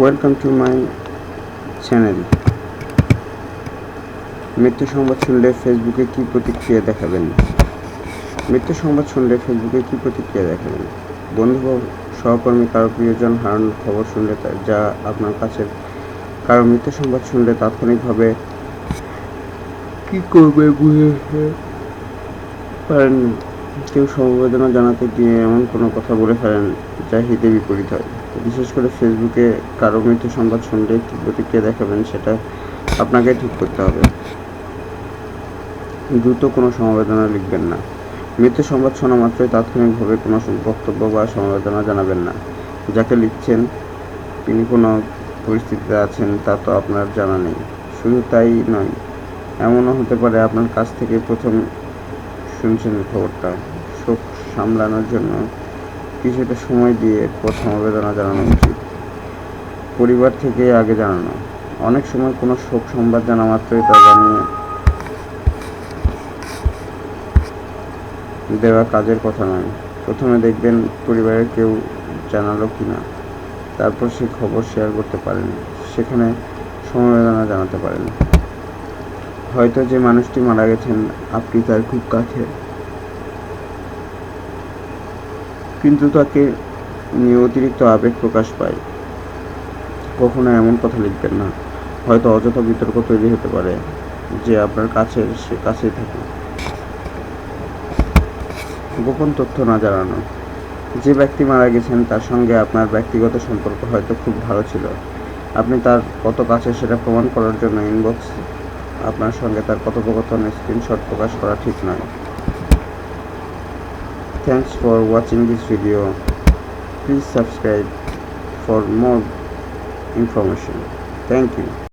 Welcome to my channel মৃত্যু সংবাদ শুনলে ফেসবুকে কি প্রতিক্রিয়া দেখাবেন? মৃত্যু সংবাদ শুনলে ফেসবুকে কি প্রতিক্রিয়া দেখাবেন? বন্ধু সহকর্মী, কারও প্রিয়জন হারানোর খবর শুনলে যা আপনার কাছে কারও মৃত্যু সংবাদ শুনলে তাৎক্ষণিকভাবে কি করবে বুঝে পারেন না। কেউ সমবেদনা জানাতে গিয়ে এমন কোনো কথা বলে ফেলেন যা হিতে বিপরীত হয়। বিশেষ করে ফেসবুকে কারও মৃত্যু সংবাদ শুনলে কী প্রতিক্রিয়া দেখাবেন, সেটা আপনাকে ঠিক করতে হবে। দ্রুত কোনো সমবেদনা লিখবেন না। মৃত্যু সংবাদ শোনা মাত্রই তাৎক্ষণিকভাবে কোনো বক্তব্য বা সমবেদনা জানাবেন না। যাকে লিখছেন, তিনি কোনো পরিস্থিতিতে আছেন, তা তো আপনার জানা নেই। শুধু তাই নয়, এমনও হতে পারে আপনার কাছ থেকে প্রথম শুনছেন খবরটা, শোক সামলানোর জন্য কিছুটা সময় দিয়ে পর সমবেদনা জানানো উচিত। পরিবার থেকে আগে জানানো। অনেক সময় কোনো শোক সংবাদ জানা মাত্রই তা জানিয়ে দেওয়া কাজের কথা নয়। প্রথমে দেখবেন পরিবারের কেউ জানালো কি না। তারপর সেই খবর শেয়ার করতে পারেন। সেখানে সমবেদনা জানাতে পারেন। হয়তো যে মানুষটি মারা গেছেন, আপনি তার খুব কাছে কিন্তু তাকে নিয়ে অতিরিক্ত আবেগ প্রকাশ পায়। কখনো এমন কথা লিখবেন না। হয়তো অযথা বিতর্ক তৈরি হতে পারে, যে আপনার কাছে সে কাছেই থাকে গোপন তথ্য না জানানো। যে ব্যক্তি মারা গেছেন, তার সঙ্গে আপনার ব্যক্তিগত সম্পর্ক হয়তো খুব ভালো ছিল। আপনি তার কত কাছে সেটা প্রমাণ করার জন্য ইনবক্স আপনার সঙ্গে তার কথোপকথন স্ক্রিনশট প্রকাশ করা ঠিক নয়। Thanks for watching this video please subscribe for more information thank you